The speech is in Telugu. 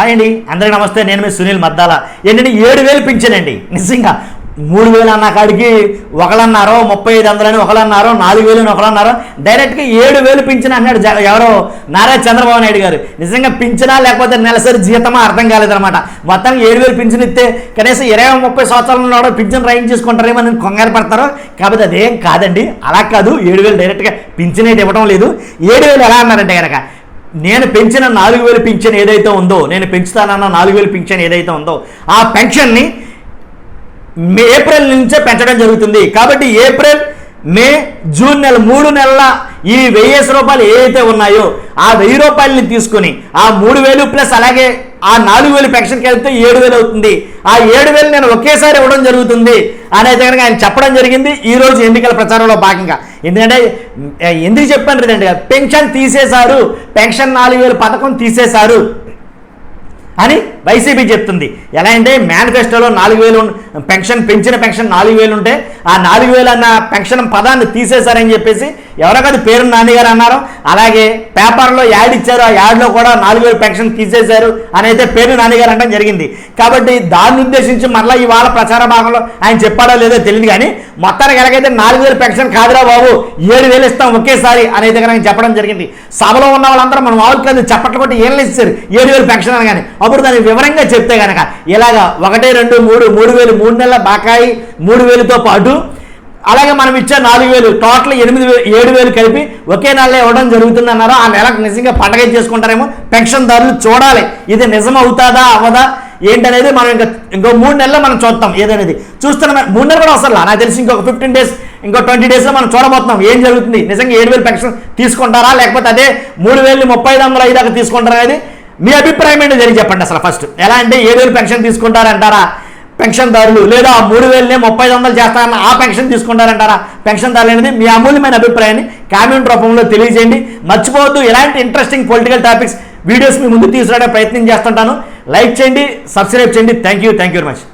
హాయ్ అండి. అందరికీ నమస్తే. నేను మీ సునీల్ మద్దాల. ఏంటంటే ఏడు వేలు పింఛనండి. నిజంగా మూడు వేలు అన్న కాడికి ఒకళ్ళన్నారో ముప్పై ఐదు వందలని ఒకళ్ళన్నారో నాలుగు వేలు అని డైరెక్ట్గా ఏడు వేలు పింఛన్ అన్నాడు జ- ఎవరో నారా చంద్రబాబు నాయుడు గారు. నిజంగా పింఛనా లేకపోతే నెలసరి జీతమా అర్థం కాలేదన్నమాట. మొత్తానికి ఏడు వేలు పింఛన్ ఇస్తే కనీసం ఇరవై ముప్పై సంవత్సరాల ఉన్నాడో పింఛన్ రైన్ చేసుకుంటారేమో నేను కొంగారు పడతారు కాబట్టి అదేం కాదండి. అలా కాదు. ఏడు వేలు డైరెక్ట్గా పింఛన్ అయితే ఇవ్వడం లేదు. ఏడు వేలు ఎలా అన్నారంటే కనుక నేను పెంచిన నాలుగు వేలు పింఛన్ ఏదైతే ఉందో నేను పెంచుతానన్న నాలుగు వేలు పింఛన్ ఏదైతే ఉందో ఆ పెన్షన్ని మే ఏప్రిల్ నుంచే పెంచడం జరుగుతుంది. కాబట్టి ఏప్రిల్ మే జూన్ నెల మూడు నెలల ఈ వెయ్యేసి రూపాయలు ఏవైతే ఉన్నాయో ఆ వెయ్యి రూపాయలని తీసుకుని ఆ మూడు వేలు ప్లస్ అలాగే ఆ నాలుగు వేలు పెన్షన్కి వెళ్తే ఏడు వేలు అవుతుంది. ఆ ఏడు వేలు నేను ఒకేసారి ఇవ్వడం జరుగుతుంది అనేది కనుక ఆయన చెప్పడం జరిగింది. ఈ రోజు ఎన్నికల ప్రచారంలో భాగంగా. ఎందుకంటే ఎందుకు చెప్పాను రీదండి పెన్షన్ తీసేశారు. పెన్షన్ నాలుగు వేలు పథకం తీసేశారు. అని వైసీపీ చెప్తుంది. ఎలా అంటే మేనిఫెస్టోలో నాలుగు వేలు పెన్షన్ పెంచిన పెన్షన్ నాలుగు వేలు ఉంటే ఆ నాలుగు వేలు అన్న పెన్షన్ పదాన్ని తీసేశారని చెప్పేసి ఎవరో కాదు పేరు నాన్నగారు అన్నారు. అలాగే పేపర్లో యాడ్ ఇచ్చారు. ఆ యాడ్లో కూడా నాలుగు వేలు పెన్షన్ తీసేశారు అని అయితే పేరు నాన్నగారు అనడం జరిగింది. కాబట్టి దాన్ని ఉద్దేశించి మరలా ఇవాళ ప్రచార భాగంలో ఆయన చెప్పాడో లేదో తెలియదు కానీ మొత్తానికి ఎలాగైతే నాలుగు వేలు పెన్షన్ కాదురా బాబు ఏడు వేలు ఇస్తాం ఒకేసారి అనేది కనుక చెప్పడం జరిగింది. సభలో ఉన్న వాళ్ళందరూ మనం మామూలు కాదు చప్పట్లు కొట్టి ఏళ్ళు ఇచ్చారు ఏడు వేలు పెన్షన్ అని కానీ అప్పుడు దాన్ని వివరంగా చెప్తే కనుక ఇలాగా ఒకటి రెండు మూడు మూడు వేలు మూడు నెలల బకాయి మూడు వేలుతో పాటు అలాగే మనం ఇచ్చే నాలుగు వేలు టోటల్ ఎనిమిది వేలు ఏడు వేలు కలిపి ఒకే నెలలో ఇవ్వడం జరుగుతుందన్నారు? ఆ నెలకు నిజంగా పండగ చేసుకుంటారేమో? పెన్షన్దారులు చూడాలి. ఇది నిజం అవుతాదా అవదా ఏంటనేది మనం ఇంకా ఇంకో మూడు నెలల్లో మనం చూస్తాం ఏదనేది. చూస్తున్నాం మూడు నెలలు కూడా అవసరం నాకు తెలిసి ఇంకొక ఫిఫ్టీన్ డేస్ ఇంకో ట్వంటీ డేస్లో మనం చూడబోతున్నాం. ఏం జరుగుతుంది? నిజంగా ఏడు వేలు పెన్షన్ తీసుకుంటారా? లేకపోతే అదే మూడు వేలు ముప్పై ఐదు వందల ఐదు దాకా తీసుకుంటారా అనేది? మీ అభిప్రాయం ఏంటో జరిగి చెప్పండి అసలు ఫస్ట్ ఎలా అంటే ఏడు వేలు పెన్షన్ తీసుకుంటారంటారా? పెన్షన్దారులు లేదా ఆ మూడు వేలనే ముప్పై ఐదు వందలు చేస్తారన్న ఆ పెన్షన్ తీసుకుంటారంటారా? పెన్షన్దారులు అనేది మీ అమూల్యమైన అభిప్రాయాన్ని కామెంట్ రూపంలో తెలియజేయండి. మర్చిపోవద్దు ఇలాంటి ఇంట్రెస్టింగ్ పొలిటికల్ టాపిక్స్ వీడియోస్ మీ ముందు తీసుకురావడానికి ప్రయత్నం చేస్తుంటాను. లైక్ చేయండి సబ్స్క్రైబ్ చేయండి. Thank you thank you very much